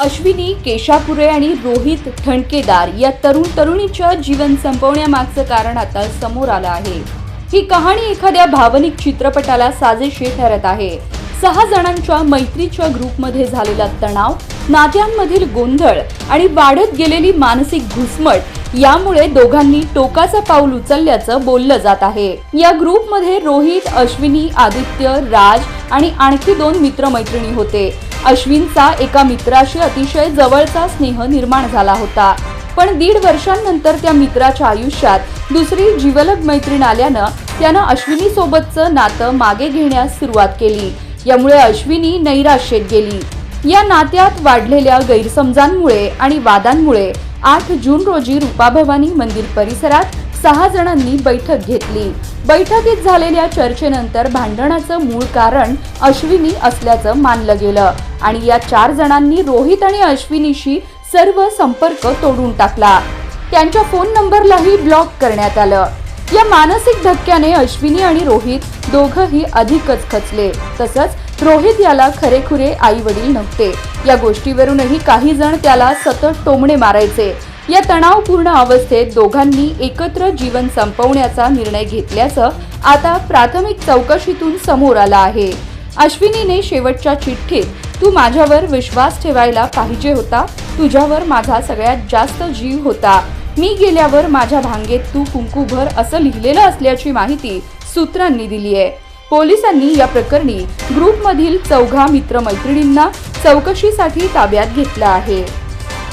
अश्विनी केशापुरे आणि रोहित ठणकेदार या तरुण तरुणीच्या जीवन संपवण्यामागचं कारण आता समोर आलं आहे. ही कहाणी एखाद्या भावनिक चित्रपटाला साजेशी ठरत आहे. सहा जणांच्या मैत्रीच्या ग्रुपमध्ये झालेला तणाव नात्यांमधील गोंधळ आणि वाढत गेलेली मानसिक घुसमट यामुळे दोघांनी टोकाचं पाऊल उचलल्याचं बोललं जात आहे. या ग्रुपमध्ये रोहित अश्विनी आदित्य राज आणि आणखी दोन मित्रमैत्रिणी होते. अश्विनचा एका मित्राशी अतिशय जवळचा स्नेह निर्माण झाला होता. पण दीड वर्षांनंतर त्या मित्राच्या आयुष्यात दुसरी जिवलग मैत्रीण आल्यानं त्यानं अश्विनी सोबतचं नातं मागे घेण्यास सुरुवात केली. यामुळे अश्विनी नैराश्येत गेली. या नात्यात वाढलेल्या गैरसमजांमुळे आणि वादांमुळे आठ जून रोजी रुपाभवानी मंदिर परिसरात सहा जणांनी बैठक घेतली. बैठकीत झालेल्या चर्चेनंतर भांडणाचं मूळ कारण अश्विनी असल्याचं मानलं गेलं. आणि या चार जणांनी रोहित आणि अश्विनीशी सर्व संपर्क तोडून टाकला. त्यांच्या फोन नंबरलाही ब्लॉक करण्यात आलं. या मानसिक धक्क्याने अश्विनी आणि रोहित दोघंही अधिकच खचले. तसंच रोहित याला खरेखुरे आई वडील नव्हते. या गोष्टीवरूनही काही जण त्याला सतत टोमणे मारायचे. या तणावपूर्ण अवस्थेत दोघांनी एकत्र जीवन संपवण्याचा निर्णय घेतल्याचं आता प्राथमिक चौकशीतून समोर आलं आहे. अश्विनीने शेवटच्या चिठ्ठीत तू माझ्यावर विश्वास ठेवायला पाहिजे होता. तुझ्यावर माझा सगळ्यात जास्त जीव होता. मी गेल्यावर माझ्या भांगेत तू कुंकूभर असं लिहिलेलं असल्याची माहिती सूत्रांनी दिली आहे. पोलिसांनी या प्रकरणी ग्रुपमधील चौघा मित्रमैत्रिणींना चौकशीसाठी ताब्यात घेतलं आहे.